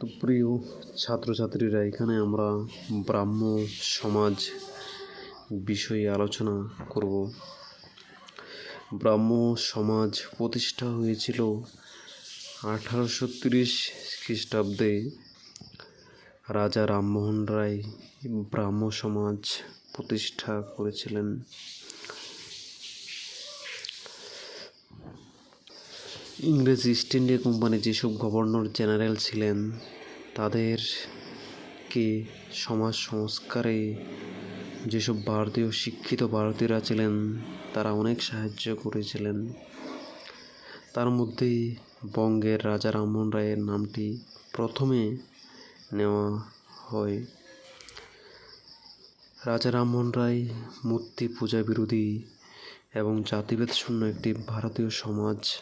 তো প্রিয় ছাত্রছাত্রীরা, এখানে আমরা ব্রাহ্ম সমাজ বিষয়ে আলোচনা করব। ব্রাহ্ম সমাজ প্রতিষ্ঠা হয়েছিল আঠারোশো তিরিশ খ্রিস্টাব্দে। রাজা রামমোহন রায় ব্রাহ্ম সমাজ প্রতিষ্ঠা করেছিলেন। ইংরেজ ইস্ট ইন্ডিয়া কোম্পানি যেসব গভর্নর জেনারেল ছিলেন তাদেরকে সমাজ সংস্কারে যেসব ভারতীয় শিক্ষিত ভারতীয়রা ছিলেন, তারা অনেক সাহায্য করেছিলেন। তার মধ্যে বঙ্গের রাজা রামমোহন রায়ের নামটি প্রথমে নেওয়া হয়। রাজা রামমোহন রায় মূর্তি পূজা বিরোধী এবং জাতিভেদ শূন্য একটি ভারতীয় সমাজ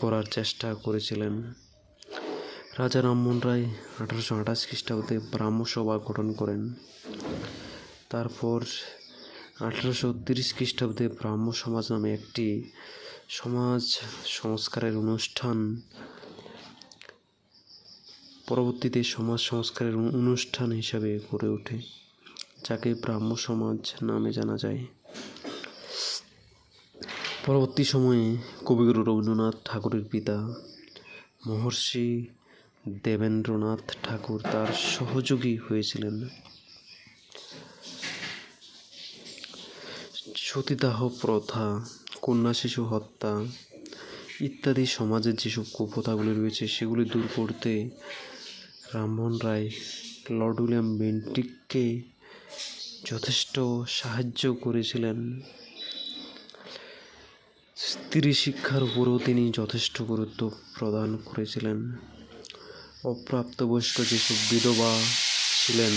গড়ার চেষ্টা করেছিলেন। রাজা রামমোহন রায় আঠারোশো আঠাশ খ্রিস্টাব্দে ব্রাহ্মসভা গঠন করেন। তারপর আঠারোশো তিরিশ খ্রিস্টাব্দে ব্রাহ্ম সমাজ নামে একটি সমাজ সংস্কারের অনুষ্ঠান, পরবর্তীতে সমাজ সংস্কারের অনুষ্ঠান হিসাবে গড়ে ওঠে, যাকে ব্রাহ্ম সমাজ নামে জানা যায়। পরবর্তী সময়ে কবিগুরু রবীন্দ্রনাথ ঠাকুরের পিতা, মহর্ষি দেবেন্দ্রনাথ ঠাকুর তার সহযোগী হয়েছিলেন। সতীদাহ প্রথা, কন্যা শিশু হত্যা ইত্যাদি সমাজের যেসব কুপ্রথাগুলি রয়েছে, সেগুলি দূর করতে রামমোহন রায়, লর্ড উইলিয়াম বেন্টিককে যথেষ্ট সাহায্য করেছিলেন। স্ত্রী শিক্ষার উপরও তিনি যথেষ্ট গুরুত্ব প্রদান করেছিলেন। অপ্রাপ্তবয়স্ক যেসব বিধবা ছিলেন,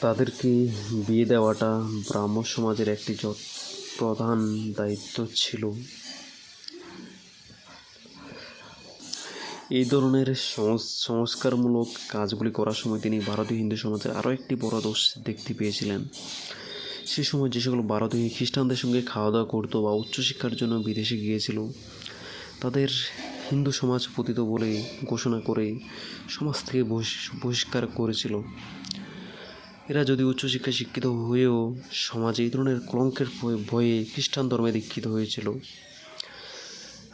তাদেরকে বিয়ে দেওয়াটা ব্রাহ্ম সমাজের একটি প্রধান দায়িত্ব ছিল। এই ধরনের সংস- সংস্কারমূলক কাজগুলি করার সময় তিনি ভারতীয় হিন্দু সমাজের আরও একটি বড় দোষ দেখতে পেয়েছিলেন। সে সময় যে সকল ভারতীয় খ্রিস্টানদের সঙ্গে খাওয়া দাওয়া করতো বা উচ্চশিক্ষার জন্য বিদেশে গিয়েছিল, তাদের হিন্দু সমাজ পতিত বলে ঘোষণা করে সমাজ থেকে বহিষ- বহিষ্কার করেছিল। এরা যদি উচ্চশিক্ষায় শিক্ষিত হয়েও সমাজে এই ধরনের কলঙ্কের ভয়ে- ভয়ে খ্রিস্টান ধর্মে দীক্ষিত হয়েছিল।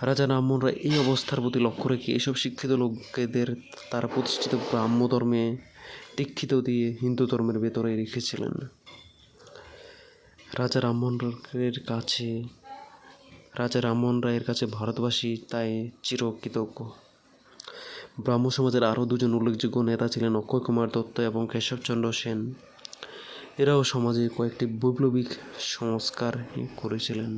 রাজা রামমোহন রায় এই অবস্থার প্রতি লক্ষ্য রেখে এসব শিক্ষিত লোকেদের তারা প্রতিষ্ঠিত ব্রাহ্ম ধর্মে দীক্ষিত দিয়ে হিন্দু ধর্মের ভেতরে রেখেছিলেন। রাজা রামমোহন রায়ের কাছে, রাজা রামমোহন রায়ের কাছে ভারতবাসী তাই চিরকৃতজ্ঞ। ব্রাহ্ম সমাজের আরও দুজন উল্লেখযোগ্য নেতা ছিলেন অক্ষয় কুমার দত্ত এবং কেশবচন্দ্র সেন। এরাও সমাজে কয়েকটি বৈপ্লবিক সংস্কার করেছিলেন।